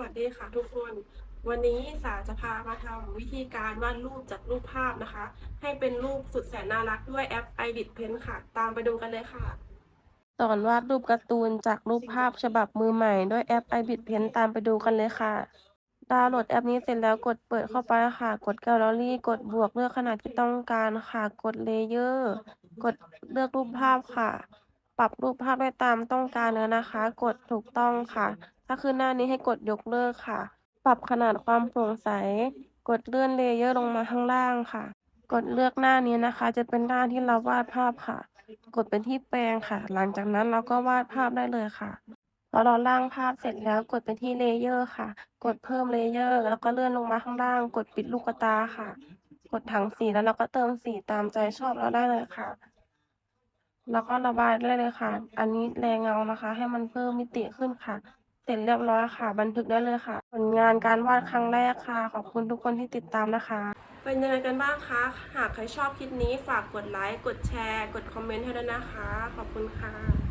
วัสดีค่ะทุกคน วันนี้สาจะพามาทำวิธีการวาดรูปจากรูปภาพนะคะ ให้เป็นรูปสุดแสนน่ารักด้วยแอป Edit Pen ค่ะ ตามไปดูกันเลยค่ะ สอนวาดรูปการ์ตูนจากรูปภาพฉบับมือใหม่ด้วยแอป i b i t Pen ตามไปดูกันเลยค่ะดาวน์โหลดแอปนี้เสร็จแล้วกดเปิดเข้าไปค่ะ กดแกลเลอรี่กดบวกเลือกขนาดที่ต้องการค่ะ กดเลเยอร์ กดเลือกรูปภาพค่ะ รับรูปภาพได้ตามต้องการเลยนะคะ กดถูกต้องค่ะ ถ้าขึ้นหน้านี้ให้กดยกเลิกค่ะ ปรับขนาดความโปร่งใส กดเลื่อนเลเยอร์ลงมาข้างล่างค่ะ กดเลือกหน้านี้นะคะ จะเป็นหน้าที่เราวาดภาพค่ะ กดไปที่แปลงค่ะ หลังจากนั้นเราก็วาดภาพได้เลยค่ะพอเราล่างภาพเสร็จแล้วกดไปที่เลเยอร์ค่ะ กดเพิ่มเลเยอร์ แล้วก็เลื่อนลงมาข้างล่าง กดปิดลูกตาค่ะ กดถังสีแล้วเราก็เติมสีตามใจชอบเราได้เลยค่ะ แล้วก็ระบายได้เลยค่ะ อันนี้แรงเงานะคะ ให้มันเพิ่มมิติขึ้นค่ะ เสร็จเรียบร้อยค่ะ บันทึกได้เลยค่ะ ผลงานการวาดครั้งแรกค่ะ ขอบคุณทุกคนที่ติดตามนะคะ เป็นยังไงกันบ้างคะ หากใครชอบคลิปนี้ฝากกดไลค์ กดแชร์ กดคอมเมนต์ให้ด้วยนะคะ ขอบคุณค่ะ